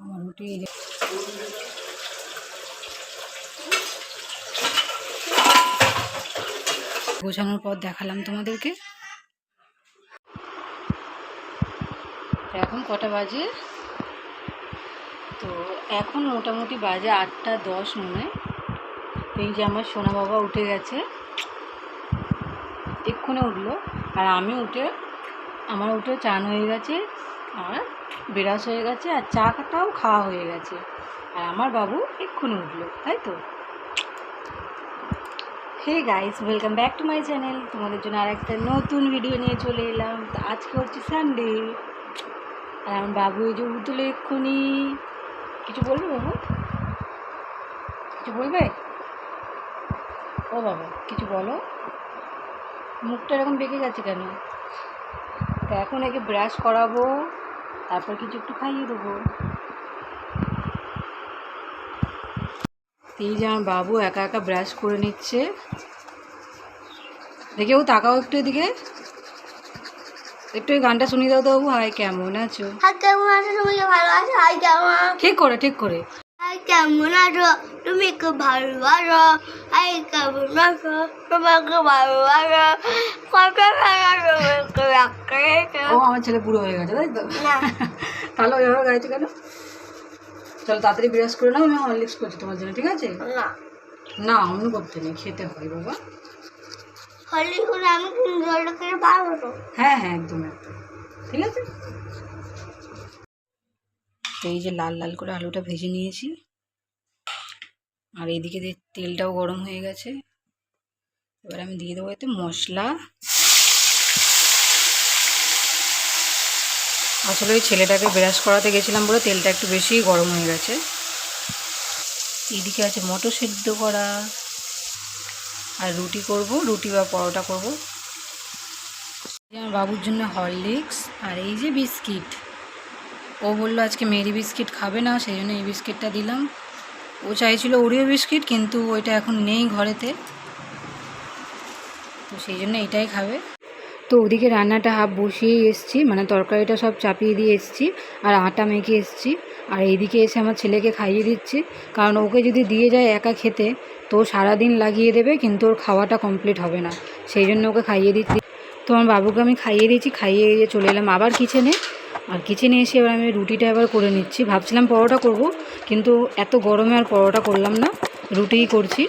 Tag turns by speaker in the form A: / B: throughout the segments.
A: আমার রুটি গোছানোর পর দেখালাম তোমাদেরকে। এখন কটা বাজে? তো এখন মোটামুটি বাজে আটটা দশ মনে। এই যে আমার সোনা বাবা উঠে গেছে। এক্ষুনি উঠল। আর আমি উঠে, আমার উঠে চান হয়ে গেছে। আর বিরাস হয়ে গেছে আর চাটাও খাওয়া হয়ে গেছে। আর আমার বাবু এক্ষুনি উঠল, তাই তো? Hey guys welcome back to my channel তোমাদের জন্য আর একটা নতুন ভিডিও নিয়ে চলে এলাম। তো আজকে হচ্ছে সানডে আর আমার বাবু এই যে উঠল এক্ষুনি। কিছু বলবে বাবু? কিছু বলবে? ও বাবা, কিছু বলো? মুখটা এরকম বেঁকে গেছে কেন? তো এখন একে ব্রাশ করাবো। তারপর কিছু একটু খাইয়ে দেবো। এই যে আমার বাবু একা একা ব্রাশ করে নিচ্ছে। দেখে ও তাকাও একটু এদিকে। একটু গানটা শুনিয়ে দাও তো বাবু হাই কেমন আছো?
B: কেমন আছো? তুমি ভালো আছো? হাই কেমন?
A: ঠিক করে ঠিক করে।
B: হাই কেমন আছো? তুমি কি ভালোবাসো হাই কেমন আছো? তোমাকে ভালোবাসো কত ভালো
A: ও আমার ছেলে বুড়ো হয়ে গেছে তাই তো? তাহলে ওইভাবে গাইছে কেন? চলো তাড়াতাড়ি ব্রাশ করে নাও আমি হরলিক্স করছি তোমার জন্য ঠিক আছে?
B: না।
A: অমন করতে নেই খেতে হয় বাবা। হ্যাঁ হ্যাঁ একদম একদম। ঠিক আছে? তো এই যে লাল লাল করে আলুটা ভেজে নিয়েছি। আর এইদিকে তেলটাও গরম হয়ে গেছে। এবার আমি দিয়ে দেবো এতে মশলা। আসলে ওই ছেলেটাকে ব্রাশ করাতে গেছিলাম বলে তেলটা একটু বেশিই গরম হয়ে গেছে। এদিকে আছে মটর সেদ্ধ করা। আর রুটি করব, রুটি বা পরোটা করব। আমার বাবুর জন্য হরলিক্স আর এই যে বিস্কিট। ও বলল আজকে মেরি বিস্কিট খাবে না, সেই জন্য এই বিস্কিটটা দিলাম। ও চাইছিল ওরিও বিস্কিট, কিন্তু ওইটা এখন নেই ঘরেতে। তো সেই জন্য এটাই খাবে। তো ওদিকে রান্নাটা হাফ বসিয়েই এসছি মানে তরকারিটা সব চাপিয়ে দিয়ে এসছি আর আটা মেখে এসছি। আর এইদিকে এসে আমার ছেলেকে খাইয়ে দিচ্ছি, কারণ ওকে যদি দিয়ে যায় একা খেতে, তো সারাদিন লাগিয়ে দেবে, কিন্তু ওর খাওয়াটা কমপ্লিট হবে না। সেই জন্য ওকে খাইয়ে দিচ্ছি। তো আমার বাবুকে আমি খাইয়ে দিয়েছি, খাইয়ে দিয়ে চলে এলাম আবার কিচেনে আর কিচেনে এসে এবার আমি রুটিটা এবার করে নিচ্ছি। ভাবছিলাম পরোটা করব, কিন্তু এত গরমে আর পরোটা করলাম না, রুটিই করছি।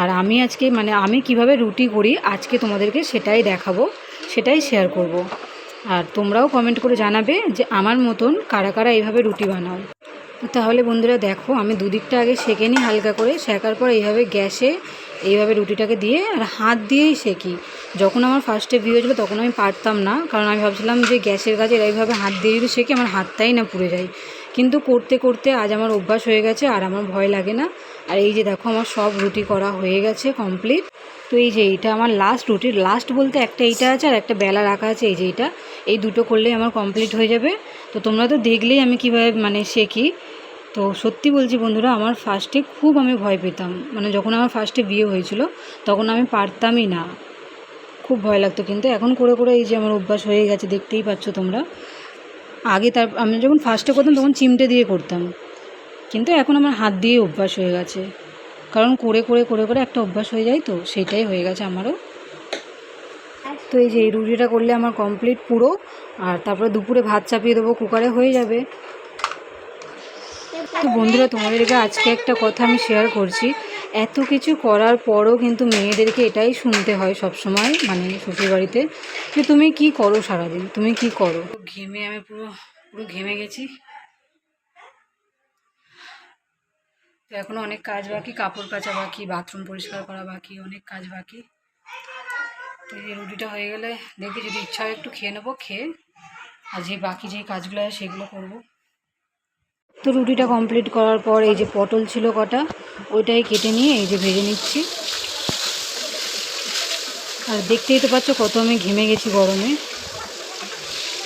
A: আর আমি আজকে মানে আমি কীভাবে রুটি করি, আজকে তোমাদেরকে সেটাই দেখাবো। সেটাই শেয়ার করব। আর তোমরাও কমেন্ট করে জানাবে যে আমার মতন কারা কারা এইভাবে রুটি বানাও। তাহলে বন্ধুরা দেখো, আমি দুদিকটা আগে সেঁকে নিই হালকা করে, সেঁকার পর এইভাবে গ্যাসে এইভাবে রুটিটাকে দিয়ে আর হাত দিয়েই সেঁকি। যখন আমার ফার্স্টে ভিউ হয়েছিলো তখন আমি পারতাম না, কারণ আমি ভাবছিলাম যে গ্যাসের কাছে এইভাবে হাত দিয়ে যদি সেঁকি আমার হাতটাই না পুড়ে যায়। কিন্তু করতে করতে আজ আমার অভ্যাস হয়ে গেছে আর আমার ভয় লাগে না। আর এই যে দেখো, আমার সব রুটি করা হয়ে গেছে কমপ্লিট তো এই যে এইটা আমার লাস্ট রুটি লাস্ট বলতে একটা এইটা আছে আর একটা বেলা রাখা আছে, এই যে এইটা। এই দুটো করলেই আমার কমপ্লিট হয়ে যাবে। তো তোমরা তো দেখলেই আমি কীভাবে মানে শেখি। তো সত্যি বলছি বন্ধুরা, আমার ফার্স্টে খুব আমি ভয় পেতাম। মানে যখন আমার ফার্স্টে বিয়ে হয়েছিল, তখন আমি পারতামই না। খুব ভয় লাগতো। কিন্তু এখন করে করে এই যে আমার অভ্যাস হয়ে গেছে, দেখতেই পাচ্ছ তোমরা। আগে তার, আমি যখন ফার্স্টে করতাম, তখন চিমটে দিয়ে করতাম। কিন্তু এখন আমার হাত দিয়ে অভ্যাস হয়ে গেছে। কারণ করে করে করে করে একটা অভ্যাস হয়ে যায় তো, সেটাই হয়ে গেছে আমারও। তো এই যে এই রুটিটা করলে আমার কমপ্লিট পুরো, আর তারপরে দুপুরে ভাত চাপিয়ে দেবো, কুকারে হয়ে যাবে। তো বন্ধুরা, তোমাদেরকে আজকে একটা কথা আমি শেয়ার করছি। এত কিছু করার পরও কিন্তু মেয়েদেরকে এটাই শুনতে হয় সব সময় মানে শ্বশুরবাড়িতে, যে তুমি কি করো সারাদিন? তুমি কি করো? ঘেমে আমি পুরো পুরো ঘেমে গেছি। তো এখনও অনেক কাজ বাকি, কাপড় কাচা বাকি, বাথরুম পরিষ্কার করা বাকি, অনেক কাজ বাকি। তো এই রুটিটা হয়ে গেলে দেখি যদি ইচ্ছা হয় একটু খেয়ে নেব, খেয়ে আর যে বাকি যে কাজগুলো আছে সেগুলো করব। তো রুটিটা কমপ্লিট করার পর এই যে পটল ছিল কটা, ওইটাই কেটে নিয়ে এই যে ভেজে নিচ্ছি। আর দেখতেই তো পাচ্ছ কত আমি ঘেমে গেছি গরমে।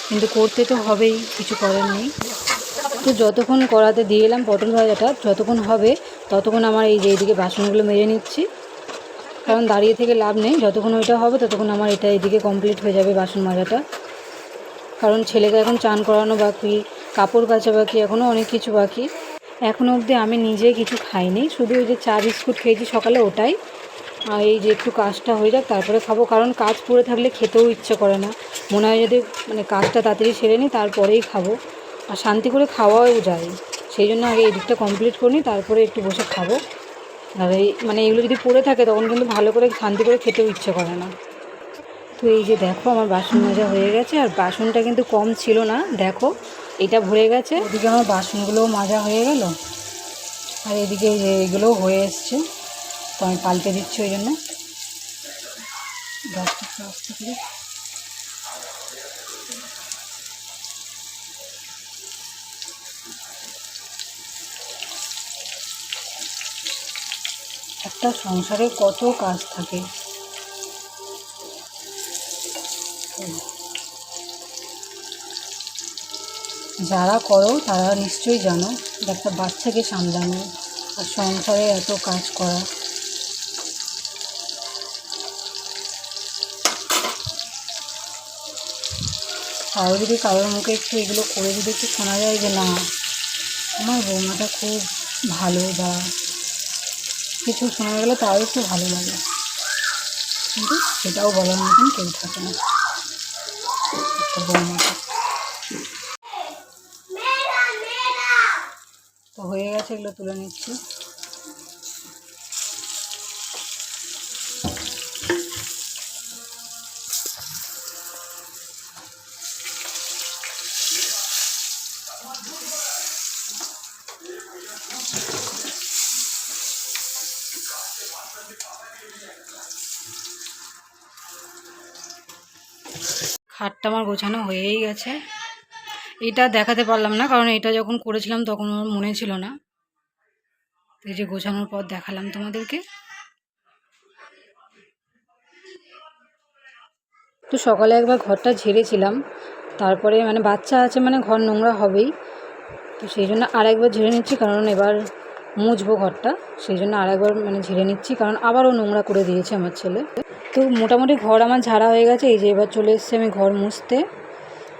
A: কিন্তু করতে তো হবেই, কিছু করার নেই। তো যতক্ষণ কড়াতে দিয়ে এলাম পটল ভাজাটা, যতক্ষণ হবে ততক্ষণ আমার এই যে এইদিকে বাসনগুলো মেরে নিচ্ছি। কারণ দাঁড়িয়ে থেকে লাভ নেই, যতক্ষণ ওইটা হবে ততক্ষণ আমার এটা এদিকে কমপ্লিট হয়ে যাবে বাসন মাজাটা। কারণ ছেলেকে এখন চান করানো বাকি, কাপড় কাচা বাকি, এখনও অনেক কিছু বাকি। এখনও অবধি আমি নিজে কিছু খাইনি, শুধু ওই যে চা বিস্কুট খেয়েছি সকালে ওটাই। আর এই যে একটু কাজটা হয়ে যাক, তারপরে খাব। কারণ কাজ পড়ে থাকলে খেতেও ইচ্ছে করে না। মনে হয় যদি মানে কাজটা তাড়াতাড়ি সেরে নিই, তারপরেই খাব। আর শান্তি করে খাওয়াও যায়। সেই জন্য আগে এদিকটা কমপ্লিট করে নিই তারপরে একটু বসে খাব। আর এই মানে এগুলো যদি পড়ে থাকে, তখন কিন্তু ভালো করে শান্তি করে খেতেও ইচ্ছে করে না। তো এই যে দেখো, আমার বাসন মাজা হয়ে গেছে, আর বাসনটা কিন্তু কম ছিল না, দেখো, এটা ভরে গেছে। এদিকে আমার বাসনগুলোও মাজা হয়ে গেল, আর এদিকে এগুলোও হয়ে এসছে, তো আমি পাল্টে দিচ্ছি ওই জন্য। একটু সংসারে কত কাজ থাকে। যারা করো, তারা নিশ্চয়ই জানো একটা বাচ্চাকে সামলানো আর সংসারে এত কাজ করা। তাও যদি কারোর মুখে একটু এগুলো করে যদি একটু শোনা যায় যে, না, আমার বৌমাটা খুব ভালো বা কিছু শোনা গেলে তাও একটু ভালো লাগে। কিন্তু সেটাও বলার মতন কেউ থাকে না। তো হয়ে গেছে এগুলো তুলে নিচ্ছি। খাটটা আমার গোছানো হয়েই গেছে। এটা দেখাতে পারলাম না, কারণ এটা যখন করেছিলাম তখন আমার মনে ছিল না। এই যে গোছানোর পর দেখালাম তোমাদেরকে। তো সকালে একবার ঘরটা ঝেড়েছিলাম। তারপরে মানে বাচ্চা আছে মানে ঘর নোংরা হবেই। তো সেই জন্য আরেকবার ঝেড়ে নিচ্ছি, কারণ এবার মুছবো ঘরটা, সেই জন্য আরেকবার মানে ঝেড়ে নিচ্ছি, কারণ আবারও নোংরা করে দিয়েছে আমার ছেলে। তো মোটামুটি ঘর আমার ঝাড়া হয়ে গেছে, এই যে এবার চলে এসেছি আমি ঘর মুছতে।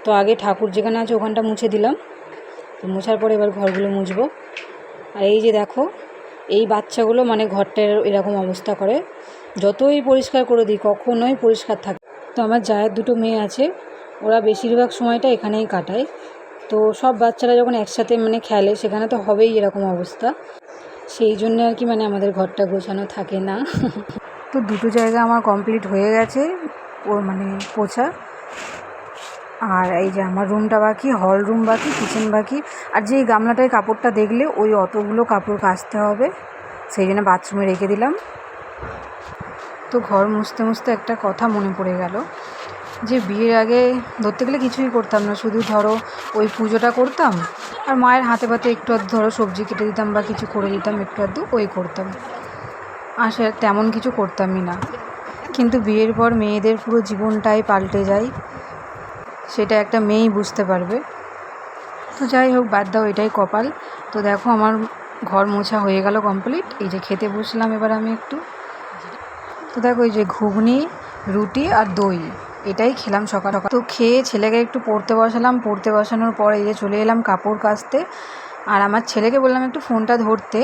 A: তো আগে ঠাকুর যেখানে আছে ওখানটা মুছে দিলাম। তো মোছার পরে এবার ঘরগুলো মুছবো। আর এই যে দেখো, এই বাচ্চাগুলো মানে ঘরটার এরকম অবস্থা করে। যতই পরিষ্কার করে দিই, কখনোই পরিষ্কার থাকে তো আমার জায়ের দুটো মেয়ে আছে, ওরা বেশিরভাগ সময়টা এখানেই কাটায়। তো সব বাচ্চারা যখন একসাথে মানে খেলে, সেখানে তো হবেই এরকম অবস্থা। সেই জন্য আর কি মানে আমাদের ঘরটা গোছানো থাকে না। তো দুটো জায়গা আমার কমপ্লিট হয়ে গেছে ও মানে পোছা। আর এই যে আমার রুমটা বাকি, হল রুম বাকি কিচেন বাকি। আর যে গামলাটায় কাপড়টা দেখলে, ওই অতগুলো কাপড় কাচতে হবে। সেই জন্য বাথরুমে রেখে দিলাম। তো ঘর মুছতে মুছতে একটা কথা মনে পড়ে গেল। যে বিয়ের আগে ধরতে গেলে কিছুই করতাম না, শুধু ধরো ওই পুজোটা করতাম আর মায়ের হাতে পাতে একটু আধ ধরো সবজি কেটে দিতাম বা কিছু করে দিতাম, একটু আধটু ওই করতাম। আর তেমন কিছু করতামই না। কিন্তু বিয়ের পর মেয়েদের পুরো জীবনটাই পাল্টে যায়, সেটা একটা মেয়েই বুঝতে পারবে। তো যাই হোক, বাদ দাও, এটাই কপাল। তো দেখো আমার ঘর মোছা হয়ে গেল কমপ্লিট এই যে খেতে বসলাম এবার আমি একটু। তো দেখো এই যে ঘুগনি, রুটি আর দই। এটাই খেলাম সকাল সকাল। তো খেয়ে ছেলেকে একটু পড়তে বসালাম। পড়তে বসানোর পর এই যে চলে এলাম কাপড় কাচতে। আর আমার ছেলেকে বললাম একটু ফোনটা ধরতে।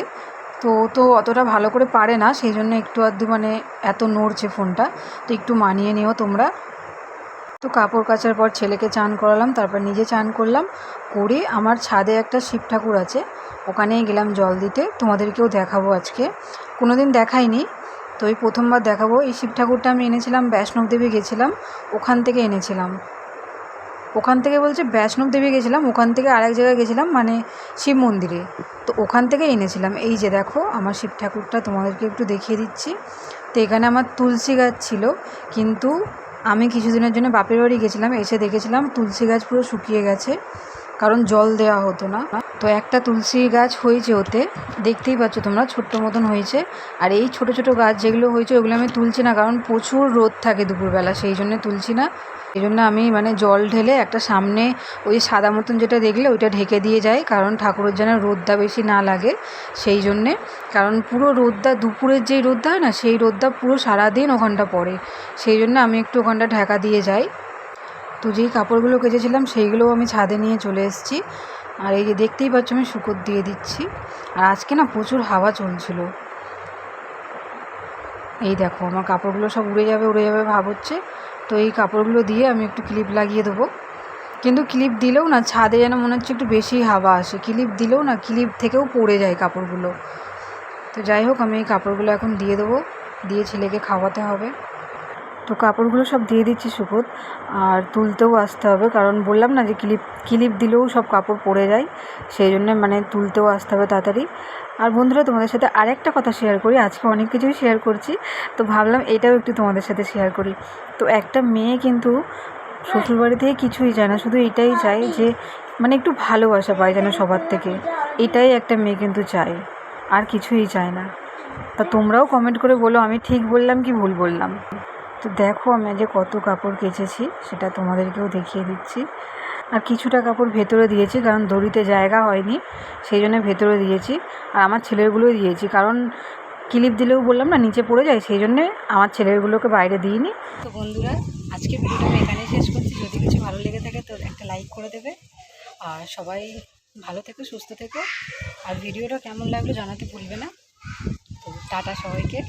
A: তো তো অতটা ভালো করে পারে না সেই জন্য একটু আধটু মানে এত নড়ছে ফোনটা। তো একটু মানিয়ে নিও তোমরা। তো কাপড় কাচার পর ছেলেকে চান করালাম, তারপর নিজে চান করলাম। করে আমার ছাদে একটা শিব ঠাকুর আছে, ওখানেই গেলাম জল দিতে। তোমাদেরকেও দেখাবো আজকে। কোনো দিন দেখাইনি তো এই প্রথমবার দেখাবো। এই শিব ঠাকুরটা আমি এনেছিলাম বৈষ্ণব দেবী গেছিলাম, ওখান থেকে এনেছিলাম। ওখান থেকে বলছে বৈষ্ণব দেবী গেছিলাম, ওখান থেকে আরেক জায়গায় গেছিলাম মানে শিব মন্দিরে। তো ওখান থেকে এনেছিলাম। এই যে দেখো, আমার শিব ঠাকুরটা তোমাদেরকে একটু দেখিয়ে দিচ্ছি। তো এখানে আমার তুলসী গাছ ছিল, কিন্তু আমি কিছুদিনের জন্য বাপের বাড়ি গেছিলাম, এসে দেখেছিলাম তুলসী গাছ পুরো শুকিয়ে গেছে। কারণ জল দেওয়া হতো না। তো একটা তুলসী গাছ হয়েছে ওতে। দেখতেই পাচ্ছ তোমরা, ছোট্ট মতন হয়েছে। আর এই ছোট ছোট গাছ যেগুলো হয়েছে, ওগুলো আমি তুলছি না, কারণ প্রচুর রোদ থাকে দুপুরবেলা, সেই জন্য তুলছি না। এই জন্য আমি মানে জল ঢেলে একটা সামনে ওই সাদা মতন যেটা দেখলে, ওইটা ঢেকে দিয়ে যাই, কারণ ঠাকুরের যেন রোদটা বেশি না লাগে, সেই জন্যে। কারণ পুরো রোদটা, দুপুরের যেই রোদটা হয় না, সেই রোদটা পুরো সারাদিন ওখানটা পড়ে। সেই জন্য আমি একটু ওখানটা ঢাকা দিয়ে যাই। তো যেই কাপড়গুলো কেচেছিলাম সেইগুলোও আমি ছাদে নিয়ে চলে এসেছি। আর এই যে দেখতেই পাচ্ছ আমি শুকোর দিয়ে দিচ্ছি। আর আজকে না প্রচুর হাওয়া চলছিল। এই দেখো আমার কাপড়গুলো সব উড়ে যাবে উড়ে যাবে ভাব হচ্ছে তো এই কাপড়গুলো দিয়ে আমি একটু ক্লিপ লাগিয়ে দেবো। কিন্তু ক্লিপ দিলেও না ছাদে যেন মনে হচ্ছে একটু বেশি হাওয়া আসে। ক্লিপ দিলেও না ক্লিপ থেকেও পড়ে যায় কাপড়গুলো। তো যাই হোক আমি এই কাপড়গুলো এখন দিয়ে দেবো। দিয়ে ছেলেকে খাওয়াতে হবে। তো কাপড়গুলো সব দিয়ে দিচ্ছি সুকোত আর তুলতেও আসতে হবে, কারণ বললাম না যে ক্লিপ ক্লিপ দিলেও সব কাপড় পড়ে যায়, সেই জন্য মানে তুলতেও আসতে হবে তাড়াতাড়ি। আর বন্ধুরা, তোমাদের সাথে আরেকটা কথা শেয়ার করি, আজকে অনেক কিছুই শেয়ার করছি, তো ভাবলাম এটাও একটু তোমাদের সাথে শেয়ার করি। তো একটা মেয়ে কিন্তু শ্বশুরবাড়ি থেকে কিছুই চায় না, শুধু এটাই চায় যে মানে একটু ভালোবাসা পায় যেন সবার থেকে। এটাই একটা মেয়ে কিন্তু চায়, আর কিছুই চায় না। তা তোমরাও কমেন্ট করে বলো, আমি ঠিক বললাম কি ভুল বললাম? তো দেখো আমি যে কত কাপড় কেচেছি, সেটা তোমাদেরকেও দেখিয়ে দিচ্ছি। আর কিছুটা কাপড় ভেতরে দিয়েছি, কারণ দড়িতে জায়গা হয়নি, সেই জন্য ভেতরে দিয়েছি। আর আমার ছেলেরগুলোই দিয়েছি, কারণ ক্লিপ দিলেও বললাম না, নিচে পড়ে যায়, সেই জন্যে আমার ছেলেরগুলোকে বাইরে দিইনি। তো বন্ধুরা, আজকে ভিডিওটা আমি এখানেই শেষ করছি। যদি কিছু ভালো লেগে থাকে তো একটা লাইক করে দেবে। আর সবাই ভালো থেকো, সুস্থ থেকো। আর ভিডিওটা কেমন লাগল জানাতে ভুলবে না। তো টাটা সবাইকে।